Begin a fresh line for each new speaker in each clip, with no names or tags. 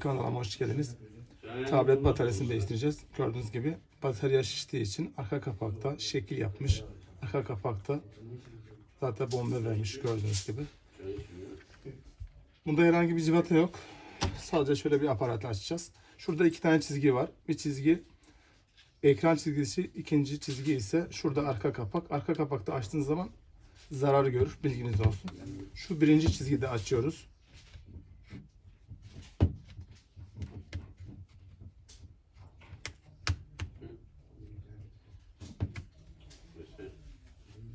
Kanalıma hoş geldiniz. Tablet bataryasını değiştireceğiz. Gördüğünüz gibi batarya şiştiği için arka kapakta şekil yapmış. Arka kapakta zaten bomba vermiş gördüğünüz gibi. Bunda herhangi bir civata yok. Sadece şöyle bir aparat açacağız. Şurada iki tane çizgi var. Bir çizgi ekran çizgisi, ikinci çizgi ise şurada arka kapak. Arka kapakta açtığınız zaman zarar görür. Bilginiz olsun. Şu birinci çizgiyi de açıyoruz.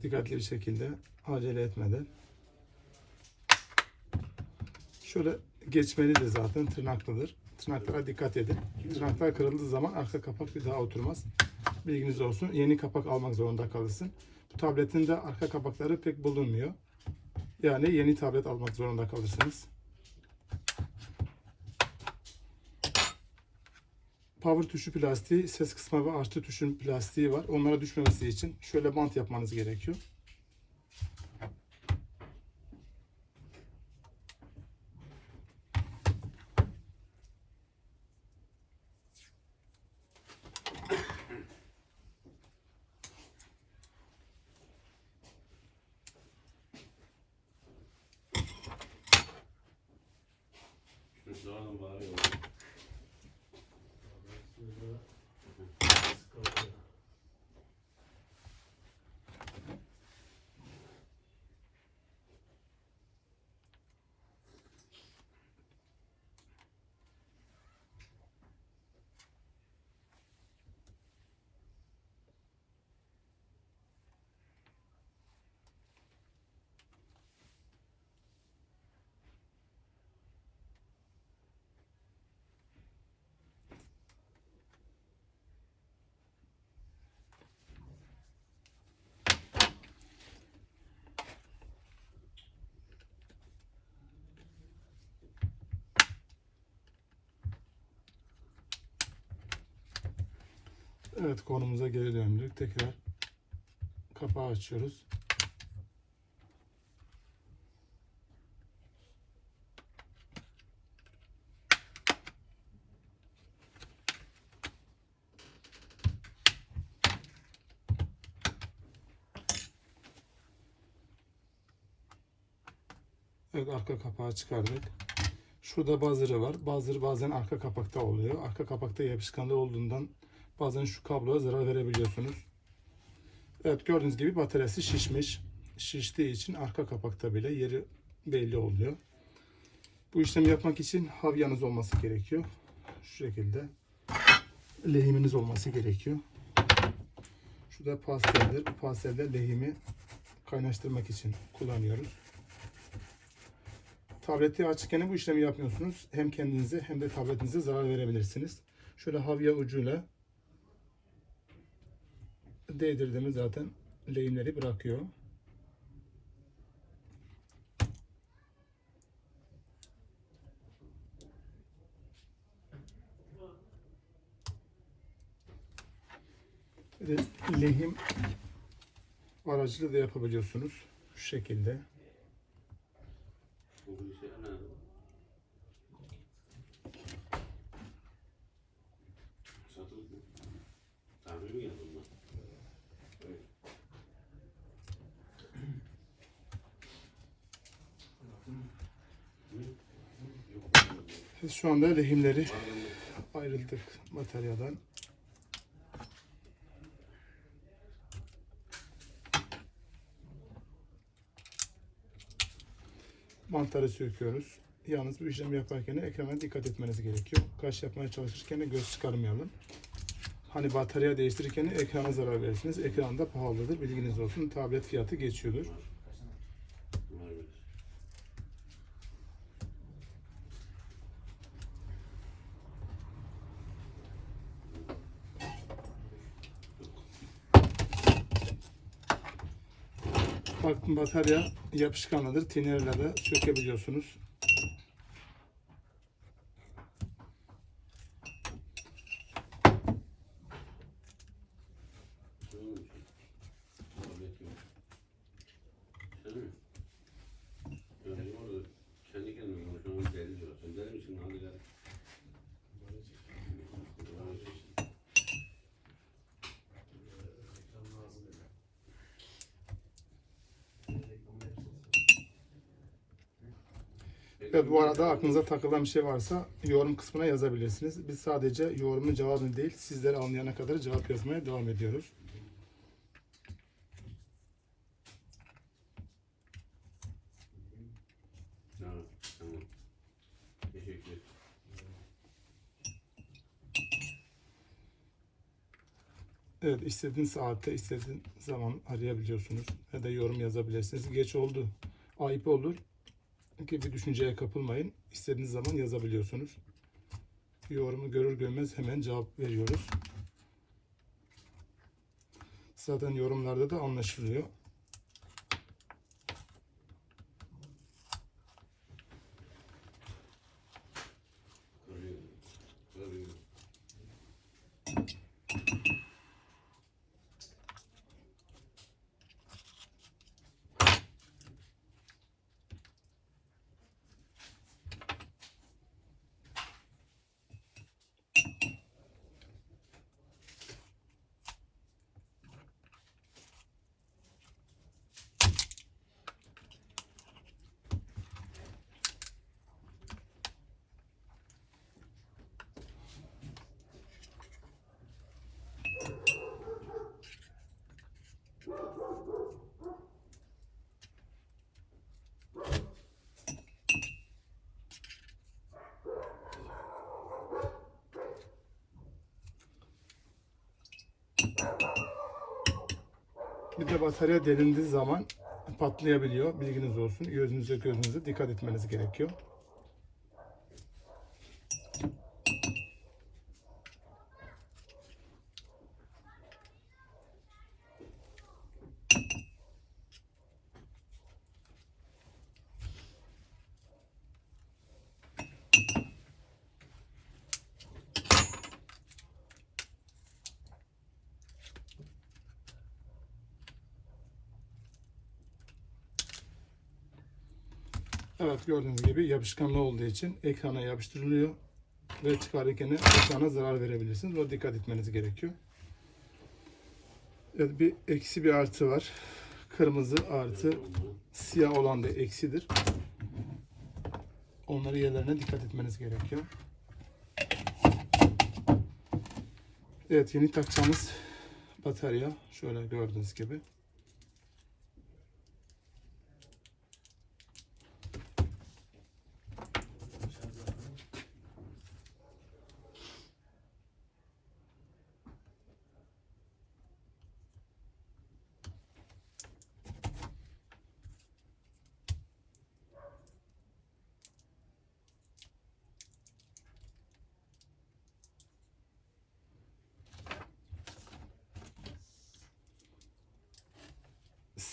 Dikkatli bir şekilde acele etmeden. Şöyle geçmeli de zaten tırnaklıdır. Tırnaklara dikkat edin. Tırnaklar kırıldığı zaman arka kapak bir daha oturmaz. Bilginiz olsun. Yeni kapak almak zorunda kalırsın. Bu tabletin de arka kapakları pek bulunmuyor. Yani yeni tablet almak zorunda kalırsınız. Power tuşu plastiği, ses kısma ve artı tuşun plastiği var. Onlara düşmemesi için şöyle bant yapmanız gerekiyor.
şunu daha da bari ya.
Evet konumuza geri döndük. Tekrar kapağı açıyoruz. Evet arka kapağı çıkardık. Şurada buzzer'ı var. Buzzer bazen arka kapakta oluyor. Arka kapakta yapışkanlığı olduğundan bazen şu kabloya zarar verebiliyorsunuz. Evet gördüğünüz gibi bataryası şişmiş. Şiştiği için arka kapakta bile yeri belli oluyor. Bu işlemi yapmak için havyanız olması gerekiyor. Şu şekilde lehiminiz olması gerekiyor. Şu da pasteldir. Bu pastelde lehimi kaynaştırmak için kullanıyoruz. Tableti açıkken bu işlemi yapmıyorsunuz. Hem kendinize hem de tabletinize zarar verebilirsiniz. Şöyle havya ucuyla değdirdiğimiz zaten lehimleri bırakıyor. Lehim aracılığı da yapabiliyorsunuz. Şu şekilde. Biz şu anda lehimleri ayrıldık materyalden. Mantarı söküyoruz. Yalnız bu işlemi yaparken ekrana dikkat etmeniz gerekiyor. Kaş yapmaya çalışırken de göz çıkarmayalım. Hani batarya değiştirirken ekrana zarar verirsiniz. Ekran da pahalıdır. Bilginiz olsun. Tablet fiyatı geçiyordur.
Bunlar böyle.
Bakın batarya yapışkanlıdır. Tinerle de sökebiliyorsunuz. Evet bu arada aklınıza takılan bir şey varsa yorum kısmına yazabilirsiniz. Biz sadece yorumun cevabını değil sizleri anlayana kadar cevap yazmaya devam ediyoruz.
Evet
istediğin saatte istediğin zaman arayabiliyorsunuz. Ya da yorum yazabilirsiniz. Geç oldu. Ayıp olur. Gibi düşünceye kapılmayın. İstediğiniz zaman yazabiliyorsunuz. Yorumu görür görmez hemen cevap veriyoruz. Zaten yorumlarda da anlaşılıyor. Bir de batarya delindiği zaman patlayabiliyor. Bilginiz olsun. Gözünüze gözünüze dikkat etmeniz gerekiyor. Evet gördüğünüz gibi yapışkanlı olduğu için ekrana yapıştırılıyor ve çıkarırken ekrana zarar verebilirsiniz. O dikkat etmeniz gerekiyor. Evet bir eksi bir artı var. Kırmızı artı siyah olan da eksidir. Onları yerlerine dikkat etmeniz gerekiyor. Evet yeni takacağımız batarya şöyle gördüğünüz gibi.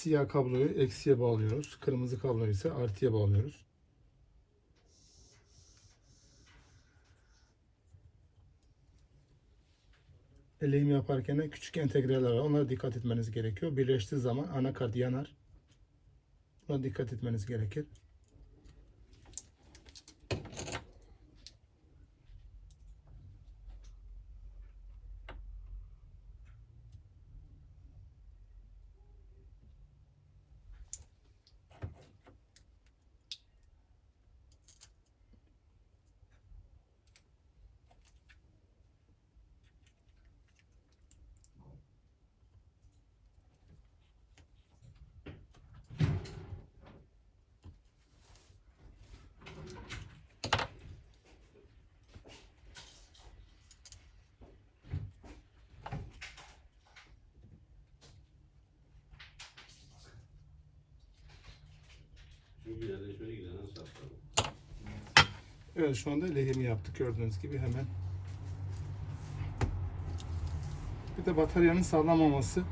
Siyah kabloyu eksiye bağlıyoruz. Kırmızı kabloyu ise artıya bağlıyoruz. Eleyim yaparken de küçük entegreler var. Onlara dikkat etmeniz gerekiyor. Birleştiği zaman anakart yanar. Buna dikkat etmeniz gerekir. Evet şu anda lehimi yaptık gördüğünüz gibi hemen. Bir de bataryanın sağlamaması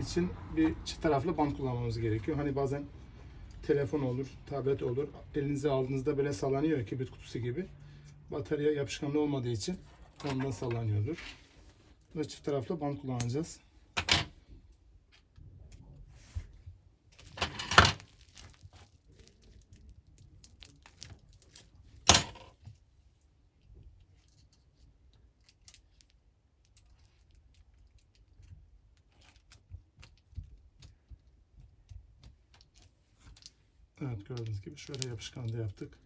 için bir çift taraflı bant kullanmamız gerekiyor. Hani bazen telefon olur, tablet olur. Elinize aldığınızda böyle sallanıyor kibrit kutusu gibi. Batarya yapışkanlı olmadığı için ondan sallanıyordur. Ve çift taraflı bant kullanacağız. Evet gördüğünüz gibi şöyle yapışkan da yaptık.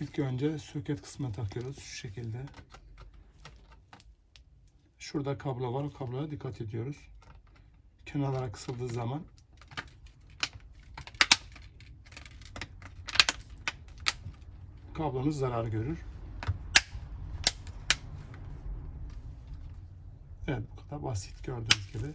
İlk önce söket kısmına takıyoruz şu şekilde. Şurada kablo var. Kabloya dikkat ediyoruz. Kenarlara kısıldığı zaman kablonuz zarar görür. Evet bu kadar basit gördüğünüz gibi.